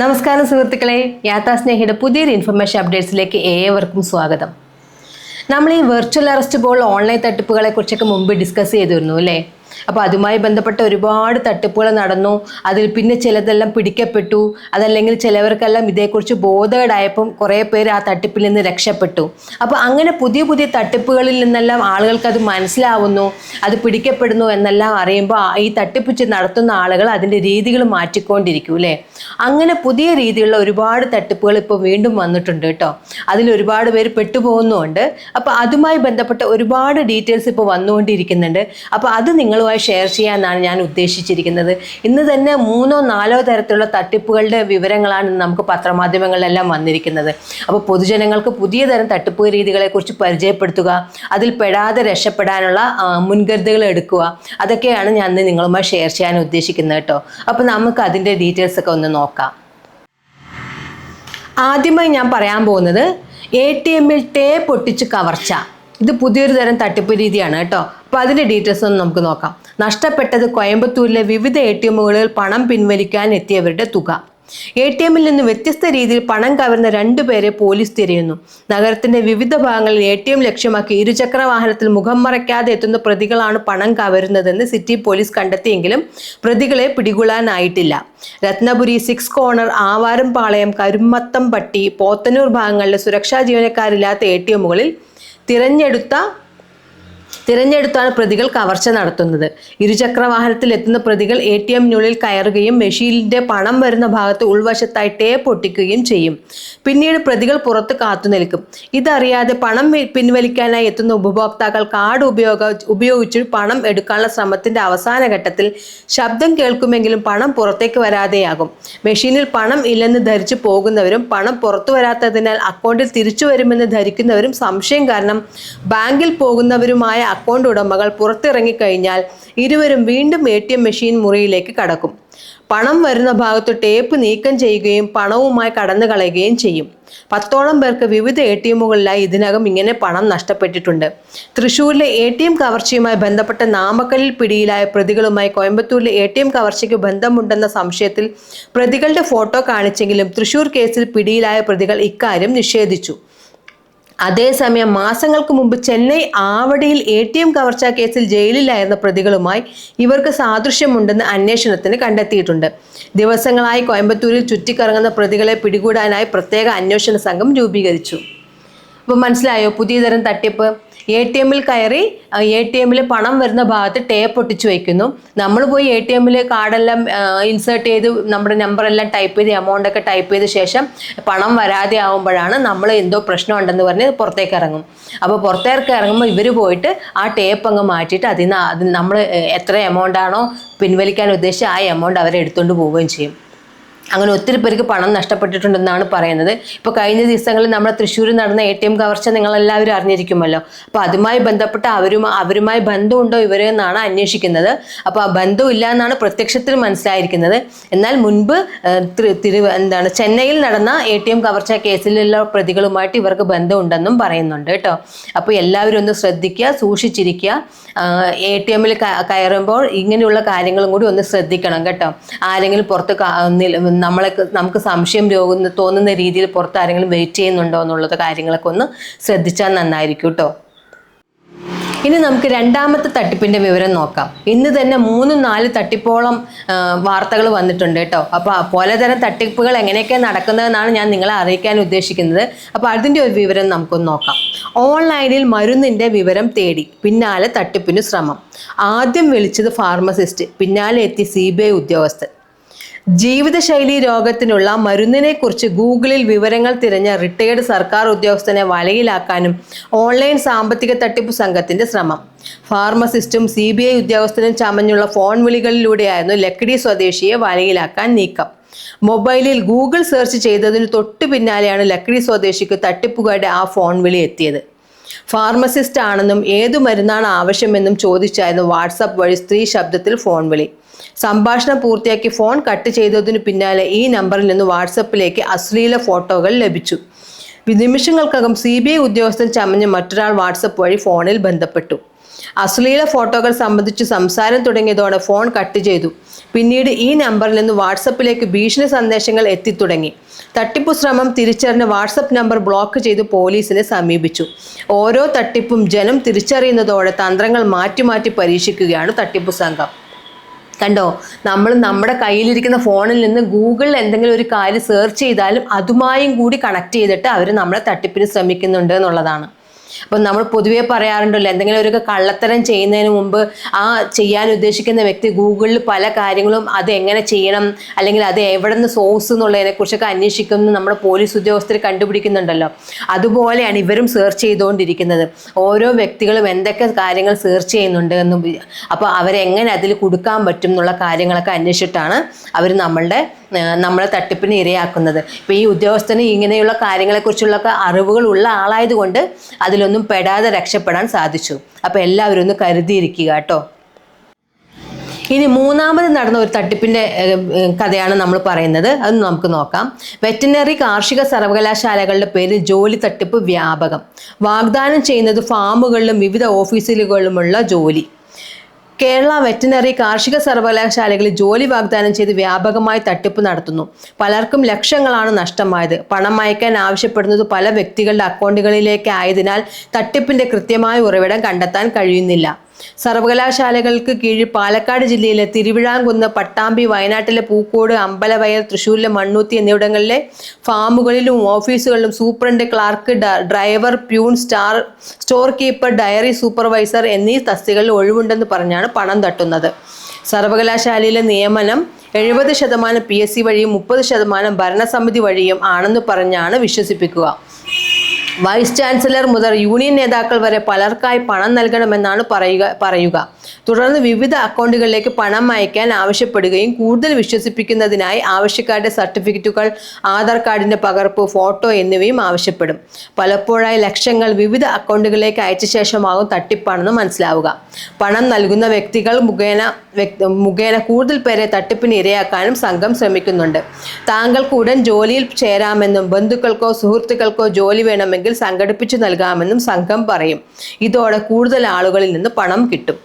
നമസ്കാരം സുഹൃത്തുക്കളെ യാത്രാസ്നേഹിയുടെ പുതിയൊരു ഇൻഫർമേഷൻ അപ്ഡേറ്റ്സിലേക്ക് ഏവർക്കും സ്വാഗതം. നമ്മൾ ഈ വെർച്വൽ അറസ്റ്റ് പോലുള്ള ഓൺലൈൻ തട്ടിപ്പുകളെ കുറിച്ചൊക്കെ മുമ്പ് ഡിസ്കസ് ചെയ്തിരുന്നു അല്ലേ? അപ്പോൾ അതുമായി ബന്ധപ്പെട്ട ഒരുപാട് തട്ടിപ്പുകൾ നടന്നു. അതിൽ പിന്നെ ചിലതെല്ലാം പിടിക്കപ്പെട്ടു. അതല്ലെങ്കിൽ ചിലവർക്കെല്ലാം ഇതേക്കുറിച്ച് ബോധേഡായപ്പം കുറേ പേര് ആ തട്ടിപ്പിൽ നിന്ന് രക്ഷപ്പെട്ടു. അപ്പോൾ അങ്ങനെ പുതിയ പുതിയ തട്ടിപ്പുകളിൽ നിന്നെല്ലാം ആളുകൾക്ക് അത് മനസ്സിലാവുന്നു അത് പിടിക്കപ്പെടുന്നു എന്നെല്ലാം അറിയുമ്പോൾ ഈ തട്ടിപ്പിച്ച് നടത്തുന്ന ആളുകൾ അതിന്റെ രീതികൾ മാറ്റിക്കൊണ്ടിരിക്കും അല്ലേ അങ്ങനെ പുതിയ രീതിയിലുള്ള ഒരുപാട് തട്ടിപ്പുകൾ ഇപ്പോൾ വീണ്ടും വന്നിട്ടുണ്ട് കേട്ടോ. അതിൽ ഒരുപാട് പേര് പെട്ടുപോകുന്നുണ്ട് അപ്പോൾ അതുമായി ബന്ധപ്പെട്ട ഒരുപാട് ഡീറ്റെയിൽസ് ഇപ്പോൾ വന്നുകൊണ്ടിരിക്കുന്നുണ്ട്. അപ്പോൾ അത് നിങ്ങളുമായി ഷെയർ ചെയ്യാമെന്നാണ് ഞാൻ ഉദ്ദേശിച്ചിരിക്കുന്നത്. ഇന്ന് തന്നെ മൂന്നോ നാലോ തരത്തിലുള്ള തട്ടിപ്പുകളുടെ വിവരങ്ങളാണ് നമുക്ക് പത്രമാധ്യമങ്ങളിലെല്ലാം വന്നിരിക്കുന്നത്. അപ്പോൾ പൊതുജനങ്ങൾക്ക് പുതിയ തരം തട്ടിപ്പ് രീതികളെക്കുറിച്ച് പരിചയപ്പെടുത്തുക അതിൽ പെടാതെ രക്ഷപ്പെടാനുള്ള മുൻകരുതലുകൾ എടുക്കുക അതൊക്കെയാണ് ഞാൻ ഇന്ന് നിങ്ങളുമായി ഷെയർ ചെയ്യാൻ ഉദ്ദേശിക്കുന്നത് കേട്ടോ. അപ്പോൾ നമുക്ക് അതിന്റെ ഡീറ്റെയിൽസ് ഒക്കെ ഒന്ന് നോക്കാം. ആദ്യമായി ഞാൻ പറയാൻ പോകുന്നത് എ ടി എമ്മിൽ ടേ പൊട്ടിച്ച് കവർച്ച. ഇത് പുതിയൊരു തരം തട്ടിപ്പ് രീതിയാണ് കേട്ടോ. അപ്പോൾ അതിന്റെ ഡീറ്റെയിൽസ് ഒന്ന് നമുക്ക് നോക്കാം. നഷ്ടപ്പെട്ടത് കോയമ്പത്തൂരിലെ വിവിധ എ ടി എമ്മുകളിൽ പണം പിൻവലിക്കാൻ എത്തിയവരുടെ തുക. എ ടി എമ്മിൽ നിന്ന് വ്യത്യസ്ത രീതിയിൽ പണം കവർന്ന രണ്ടുപേരെ പോലീസ് തിരയുന്നു. നഗരത്തിന്റെ വിവിധ ഭാഗങ്ങളിൽ എ ടി എം ലക്ഷ്യമാക്കി ഇരുചക്ര വാഹനത്തിൽ മുഖം മറയ്ക്കാതെ എത്തുന്ന പ്രതികളാണ് പണം കവരുന്നതെന്ന് സിറ്റി പോലീസ് കണ്ടെത്തിയെങ്കിലും പ്രതികളെ പിടികൂടാനായിട്ടില്ല. രത്നപുരി സിക്സ് കോർണർ ആവാരം പാളയം കരുമത്തം പട്ടി പോത്തന്നൂർ ഭാഗങ്ങളിലെ സുരക്ഷാ ജീവനക്കാരില്ലാത്ത എ ടി എമ്മുകളിൽ തിരഞ്ഞെടുത്ത തിരഞ്ഞെടുത്താണ് പ്രതികൾ കവർച്ച നടത്തുന്നത്. ഇരുചക്ര വാഹനത്തിൽ എത്തുന്ന പ്രതികൾ എ ടി എമ്മിനുള്ളിൽ കയറുകയും മെഷീനിന്റെ പണം വരുന്ന ഭാഗത്ത് ഉൾവശത്തായി ടേപ്പ് ഒട്ടിക്കുകയും ചെയ്യും. പിന്നീട് പ്രതികൾ പുറത്ത് കാത്തു നിൽക്കും. ഇതറിയാതെ പണം പിൻവലിക്കാനായി എത്തുന്ന ഉപഭോക്താക്കൾ കാർഡ് ഉപയോഗ ഉപയോഗിച്ച് പണം എടുക്കാനുള്ള ശ്രമത്തിന്റെ അവസാന ഘട്ടത്തിൽ ശബ്ദം കേൾക്കുമെങ്കിലും പണം പുറത്തേക്ക് വരാതെയാകും. മെഷീനിൽ പണം ഇല്ലെന്ന് ധരിച്ചു പോകുന്നവരും പണം പുറത്തു വരാത്തതിനാൽ അക്കൗണ്ടിൽ തിരിച്ചു വരുമെന്ന് ധരിക്കുന്നവരും സംശയം കാരണം ബാങ്കിൽ പോകുന്നവരുമായ അക്കൗണ്ട് ഉടമകൾ പുറത്തിറങ്ങിക്കഴിഞ്ഞാൽ ഇരുവരും വീണ്ടും എ ടി എം മെഷീൻ മുറിയിലേക്ക് കടക്കും. പണം വരുന്ന ഭാഗത്ത് ടേപ്പ് നീക്കം ചെയ്യുകയും പണവുമായി കടന്നു കളയുകയും ചെയ്യും. പത്തോളം പേർക്ക് വിവിധ എ ടി എമ്മുകളിലായി ഇതിനകം ഇങ്ങനെ പണം നഷ്ടപ്പെട്ടിട്ടുണ്ട്. തൃശൂരിലെ എ ടി എം കവർച്ചയുമായി ബന്ധപ്പെട്ട നാമക്കലിൽ പിടിയിലായ പ്രതികളുമായി കോയമ്പത്തൂരിലെ എ ടി എം കവർച്ചയ്ക്ക് ബന്ധമുണ്ടെന്ന സംശയത്തിൽ പ്രതികളുടെ ഫോട്ടോ കാണിച്ചെങ്കിലും തൃശൂർ കേസിൽ പിടിയിലായ പ്രതികൾ ഇക്കാര്യം നിഷേധിച്ചു. അതേസമയം മാസങ്ങൾക്ക് മുമ്പ് ചെന്നൈ ആവടിയിൽ എ ടി എം കവർച്ചാ കേസിൽ ജയിലിലായിരുന്ന പ്രതികളുമായി ഇവർക്ക് സാദൃശ്യമുണ്ടെന്ന് അന്വേഷണത്തിന് കണ്ടെത്തിയിട്ടുണ്ട്. ദിവസങ്ങളായി കോയമ്പത്തൂരിൽ ചുറ്റിക്കറങ്ങുന്ന പ്രതികളെ പിടികൂടാനായി പ്രത്യേക അന്വേഷണ സംഘം രൂപീകരിച്ചു. അപ്പോൾ മനസ്സിലായോ? പുതിയതരം തട്ടിപ്പ്. എ ടി എമ്മിൽ കയറി എ ടി എമ്മിൽ പണം വരുന്ന ഭാഗത്ത് ടേപ്പ് ഒട്ടിച്ചു വയ്ക്കുന്നു നമ്മൾ പോയി എ ടി എമ്മിൽ കാർഡെല്ലാം ഇൻസേർട്ട് ചെയ്ത് നമ്മുടെ നമ്പറെല്ലാം ടൈപ്പ് ചെയ്ത് എമൗണ്ട് ഒക്കെ ടൈപ്പ് ചെയ്ത ശേഷം പണം വരാതെ ആവുമ്പോഴാണ് നമ്മൾ എന്തോ പ്രശ്നം ഉണ്ടെന്ന് പറഞ്ഞ് പുറത്തേക്ക് ഇറങ്ങും. അപ്പോൾ പുറത്തേക്ക് ഇറങ്ങുമ്പോൾ ഇവർ പോയിട്ട് ആ ടേപ്പ് അങ്ങ് മാറ്റിയിട്ട് അതിൽ നിന്ന് നമ്മൾ എത്ര എമൗണ്ട് ആണോ പിൻവലിക്കാൻ ഉദ്ദേശിച്ച ആ എമൗണ്ട് അവരെ എടുത്തുകൊണ്ട് പോവുകയും ചെയ്യും. അങ്ങനെ ഒത്തിരി പേർക്ക് പണം നഷ്ടപ്പെട്ടിട്ടുണ്ടെന്നാണ് പറയുന്നത്. ഇപ്പോൾ കഴിഞ്ഞ ദിവസങ്ങളിൽ നമ്മുടെ തൃശ്ശൂർ നടന്ന എ ടി എം കവർച്ച നിങ്ങളെല്ലാവരും അറിഞ്ഞിരിക്കുമല്ലോ. അപ്പോൾ അതുമായി ബന്ധപ്പെട്ട അവരും അവരുമായി ബന്ധമുണ്ടോ ഇവരെ എന്നാണ് അന്വേഷിക്കുന്നത്. അപ്പോൾ ആ ബന്ധമില്ല എന്നാണ് പ്രത്യക്ഷത്തിൽ മനസ്സിലായിരിക്കുന്നത്. എന്നാൽ മുൻപ് തിരു എന്താണ് ചെന്നൈയിൽ നടന്ന എ ടി എം കവർച്ച കേസിലുള്ള പ്രതികളുമായിട്ട് ഇവർക്ക് ബന്ധമുണ്ടെന്നും പറയുന്നുണ്ട് കേട്ടോ. അപ്പോൾ എല്ലാവരും ഒന്ന് ശ്രദ്ധിക്കുക സൂക്ഷിച്ചിരിക്കുക. എ ടി എമ്മിൽ കയറുമ്പോൾ ഇങ്ങനെയുള്ള കാര്യങ്ങളും കൂടി ഒന്ന് ശ്രദ്ധിക്കണം കേട്ടോ. ആരെങ്കിലും പുറത്ത് നമ്മളെ നമുക്ക് സംശയം രോഗം തോന്നുന്ന രീതിയിൽ പുറത്ത് ആരെങ്കിലും വെയിറ്റ് ചെയ്യുന്നുണ്ടോ എന്നുള്ളത് കാര്യങ്ങളൊക്കെ ഒന്ന് ശ്രദ്ധിച്ചാൽ നന്നായിരിക്കും കേട്ടോ ഇനി നമുക്ക് രണ്ടാമത്തെ തട്ടിപ്പിന്റെ വിവരം നോക്കാം. ഇന്ന് തന്നെ മൂന്ന് നാല് തട്ടിപ്പോളം വാർത്തകൾ വന്നിട്ടുണ്ട് കേട്ടോ അപ്പോൾ പലതരം തട്ടിപ്പുകൾ എങ്ങനെയൊക്കെ നടക്കുന്നതെന്നാണ് ഞാൻ നിങ്ങളെ അറിയിക്കാൻ ഉദ്ദേശിക്കുന്നത്. അപ്പോൾ അതിന്റെ ഒരു വിവരം നമുക്കൊന്ന് നോക്കാം. ഓൺലൈനിൽ മരുന്നിന്റെ വിവരം തേടി. പിന്നാലെ തട്ടിപ്പിന് ശ്രമം. ആദ്യം വിളിച്ചത് ഫാർമസിസ്റ്റ് പിന്നാലെ എത്തി സി ബി ഐ ഉദ്യോഗസ്ഥൻ. ജീവിതശൈലി രോഗത്തിനുള്ള മരുന്നിനെക്കുറിച്ച് ഗൂഗിളിൽ വിവരങ്ങൾ തിരഞ്ഞ റിട്ടയേർഡ് സർക്കാർ ഉദ്യോഗസ്ഥനെ വലയിലാക്കാനും ഓൺലൈൻ സാമ്പത്തിക തട്ടിപ്പ് സംഘത്തിന്റെ ശ്രമം. ഫാർമസിസ്റ്റും സി ബി ഐ ഉദ്യോഗസ്ഥനും ചമഞ്ഞുള്ള ഫോൺ വിളികളിലൂടെയായിരുന്നു ലക്കിടി സ്വദേശിയെ വലയിലാക്കാൻ നീക്കം. മൊബൈലിൽ ഗൂഗിൾ സെർച്ച് ചെയ്തതിന് തൊട്ടു പിന്നാലെയാണ് ലക്കിടി സ്വദേശിക്ക് തട്ടിപ്പുകാരുടെ ആ ഫോൺ വിളി എത്തിയത്. ഫാർമസിസ്റ്റ് ആണെന്നും ഏതു മരുന്നാണ് ആവശ്യമെന്നും ചോദിച്ചായിരുന്നു വാട്സപ്പ് വഴി സ്ത്രീ ശബ്ദത്തിൽ ഫോൺ വിളി. സംഭാഷണം പൂർത്തിയാക്കി ഫോൺ കട്ട് ചെയ്തതിനു പിന്നാലെ ഈ നമ്പറിൽ നിന്ന് വാട്സപ്പിലേക്ക് അശ്ലീല ഫോട്ടോകൾ ലഭിച്ചു. നിമിഷങ്ങൾക്കകം സി ബി ഐ ഉദ്യോഗസ്ഥൻ ചമഞ്ഞ് മറ്റൊരാൾ വാട്സപ്പ് വഴി ഫോണിൽ ബന്ധപ്പെട്ടു. അശ്ലീല ഫോട്ടോകൾ സംബന്ധിച്ച് സംസാരം തുടങ്ങിയതോടെ ഫോൺ കട്ട് ചെയ്തു. പിന്നീട് ഈ നമ്പറിൽ നിന്ന് വാട്സപ്പിലേക്ക് ഭീഷണി സന്ദേശങ്ങൾ എത്തിത്തുടങ്ങി. തട്ടിപ്പു ശ്രമം തിരിച്ചറിഞ്ഞ് വാട്സപ്പ് നമ്പർ ബ്ലോക്ക് ചെയ്ത് പോലീസിനെ സമീപിച്ചു. ഓരോ തട്ടിപ്പും ജനം തിരിച്ചറിയുന്നതോടെ തന്ത്രങ്ങൾ മാറ്റി മാറ്റി പരീക്ഷിക്കുകയാണ് തട്ടിപ്പു സംഘം. കണ്ടോ? നമ്മൾ നമ്മുടെ കയ്യിലിരിക്കുന്ന ഫോണിൽ നിന്ന് ഗൂഗിളിൽ എന്തെങ്കിലും ഒരു കാര്യം സെർച്ച് ചെയ്താലും അതുമായും കൂടി കണക്ട് ചെയ്തിട്ട് അവർ നമ്മളെ തട്ടിപ്പിന് ശ്രമിക്കുന്നുണ്ട് എന്നുള്ളതാണ്. അപ്പം നമ്മൾ പൊതുവേ പറയാറുണ്ടല്ലോ എന്തെങ്കിലും ഒരു കള്ളത്തരം ചെയ്യുന്നതിന് മുമ്പ് ആ ചെയ്യാൻ ഉദ്ദേശിക്കുന്ന വ്യക്തി ഗൂഗിളിൽ പല കാര്യങ്ങളും അത് എങ്ങനെ ചെയ്യണം അല്ലെങ്കിൽ അത് എവിടെ നിന്ന് സോഴ്സ് എന്നുള്ളതിനെ കുറിച്ചൊക്കെ അന്വേഷിക്കുന്നു നമ്മുടെ പോലീസ് ഉദ്യോഗസ്ഥർ കണ്ടുപിടിക്കുന്നുണ്ടല്ലോ. അതുപോലെയാണ് ഇവരും സെർച്ച് ചെയ്തുകൊണ്ടിരിക്കുന്നത്. ഓരോ വ്യക്തികളും എന്തൊക്കെ കാര്യങ്ങൾ സെർച്ച് ചെയ്യുന്നുണ്ട് എന്ന് അപ്പോൾ അവരെങ്ങനെ അതിൽ കൊടുക്കാൻ പറ്റും എന്നുള്ള കാര്യങ്ങളൊക്കെ അന്വേഷിച്ചിട്ടാണ് അവർ നമ്മളുടെ നമ്മളെ തട്ടിപ്പിന് ഇരയാക്കുന്നത്. ഇപ്പം ഈ ഉദ്യോഗസ്ഥന് ഇങ്ങനെയുള്ള കാര്യങ്ങളെക്കുറിച്ചുള്ള അറിവുകൾ ഉള്ള ആളായതുകൊണ്ട് അതിലൊന്നും പെടാതെ രക്ഷപ്പെടാൻ സാധിച്ചു. അപ്പോൾ എല്ലാവരും ഒന്ന് കരുതിയിരിക്കുക കേട്ടോ. ഇനി മൂന്നാമത് നടന്ന ഒരു ഏഹ്, കഥയാണ് നമ്മൾ പറയുന്നത്. അത് നമുക്ക് നോക്കാം. വെറ്റിനറി കാർഷിക സർവകലാശാലകളുടെ പേരിൽ ജോലി തട്ടിപ്പ് വ്യാപകം. വാഗ്ദാനം ചെയ്യുന്നത് ഫാമുകളിലും വിവിധ ഓഫീസുകളിലുമുള്ള ജോലി. കേരള വെറ്റിനറി കാർഷിക സർവകലാശാലകളിൽ ജോലി വാഗ്ദാനം ചെയ്ത് വ്യാപകമായി തട്ടിപ്പ് നടത്തുന്നു. പലർക്കും ലക്ഷങ്ങളാണ് നഷ്ടമായത്. പണം അയക്കാൻ ആവശ്യപ്പെടുന്നത് പല വ്യക്തികളുടെ അക്കൗണ്ടുകളിലേക്ക് ആയതിനാൽ തട്ടിപ്പിന്റെ കൃത്യമായ ഉറവിടം കണ്ടെത്താൻ കഴിയുന്നില്ല. സർവകലാശാലകൾക്ക് കീഴിൽ പാലക്കാട് ജില്ലയിലെ തിരുവിഴാംകുന്ന് പട്ടാമ്പി വയനാട്ടിലെ പൂക്കോട് അമ്പലവയൽ തൃശ്ശൂരിലെ മണ്ണൂത്തി എന്നിവിടങ്ങളിലെ ഫാമുകളിലും ഓഫീസുകളിലും superintendent clerk driver peon star storekeeper dairy supervisor എന്നീ തസ്തികളിൽ ഒഴിവുണ്ടെന്ന് പറഞ്ഞാണ് പണം തട്ടുന്നത്. സർവകലാശാലയിലെ നിയമനം എഴുപത് ശതമാനം പി എസ് സി വഴിയും മുപ്പത് ശതമാനം ഭരണസമിതി വഴിയും ആണെന്ന് പറഞ്ഞാണ് വിശ്വസിപ്പിക്കുക. വൈസ് ചാൻസലർ മുതൽ യൂണിയൻ നേതാക്കൾ വരെ പലർക്കായി പണം നൽകണമെന്നാണ് പറയുക പറയുക. തുടർന്ന് വിവിധ അക്കൗണ്ടുകളിലേക്ക് പണം അയക്കാൻ ആവശ്യപ്പെടുകയും കൂടുതൽ വിശ്വസിപ്പിക്കുന്നതിനായി ആവശ്യക്കാരുടെ സർട്ടിഫിക്കറ്റുകൾ ആധാർ കാർഡിന്റെ പകർപ്പ് ഫോട്ടോ എന്നിവയും ആവശ്യപ്പെടും. പലപ്പോഴായി ലക്ഷങ്ങൾ വിവിധ അക്കൗണ്ടുകളിലേക്ക് അയച്ച ശേഷമാകും തട്ടിപ്പാണെന്ന് മനസ്സിലാവുക. പണം നൽകുന്ന വ്യക്തികൾ മുഖേന മുഖേന കൂടുതൽ പേരെ തട്ടിപ്പിന് ഇരയാക്കാനും സംഘം ശ്രമിക്കുന്നുണ്ട്. താങ്കൾക്ക് ഉടൻ ജോലിയിൽ ചേരാമെന്നും ബന്ധുക്കൾക്കോ സുഹൃത്തുക്കൾക്കോ ജോലി വേണമെങ്കിൽ സംഘടിപ്പിച്ചു നൽകാമെന്നും സംഘം പറയും. ഇതോടെ കൂടുതൽ ആളുകളിൽ നിന്ന് പണം കിട്ടും.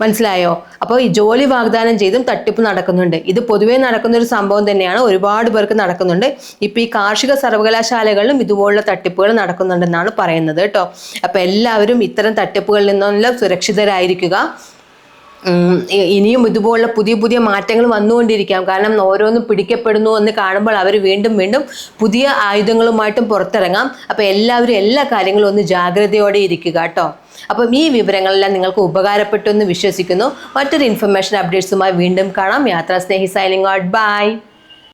മനസ്സിലായോ? അപ്പോൾ ഈ ജോലി വാഗ്ദാനം ചെയ്തും തട്ടിപ്പ് നടക്കുന്നുണ്ട്. ഇത് പൊതുവേ നടക്കുന്ന ഒരു സംഭവം തന്നെയാണ്. ഒരുപാട് പേർക്ക് നടക്കുന്നുണ്ട്. ഇപ്പോൾ ഈ കാർഷിക സർവകലാശാലകളിലും ഇതുപോലുള്ള തട്ടിപ്പുകൾ നടക്കുന്നുണ്ടെന്നാണ് പറയുന്നത് കേട്ടോ. അപ്പോൾ എല്ലാവരും ഇത്തരം തട്ടിപ്പുകളിൽ നിന്നെല്ലാം സുരക്ഷിതരായിരിക്കുക. ഇനിയും ഇതുപോലുള്ള പുതിയ പുതിയ മാറ്റങ്ങൾ വന്നുകൊണ്ടിരിക്കാം. കാരണം ഓരോന്നും പിടിക്കപ്പെടുന്നു എന്ന് കാണുമ്പോൾ അവർ വീണ്ടും വീണ്ടും പുതിയ ആയുധങ്ങളുമായിട്ടും പുറത്തിറങ്ങാം. അപ്പോൾ എല്ലാവരും എല്ലാ കാര്യങ്ങളും ഒന്ന് ജാഗ്രതയോടെ ഇരിക്കുക കേട്ടോ. അപ്പം ഈ വിവരങ്ങളെല്ലാം നിങ്ങൾക്ക് ഉപകാരപ്പെട്ടു എന്ന് വിശ്വസിക്കുന്നു. മറ്റൊരു ഇൻഫർമേഷൻ അപ്ഡേറ്റ്സുമായി വീണ്ടും കാണാം. യാത്രാ സ്നേഹി സൈനിങ് ഔട്ട്. ബൈ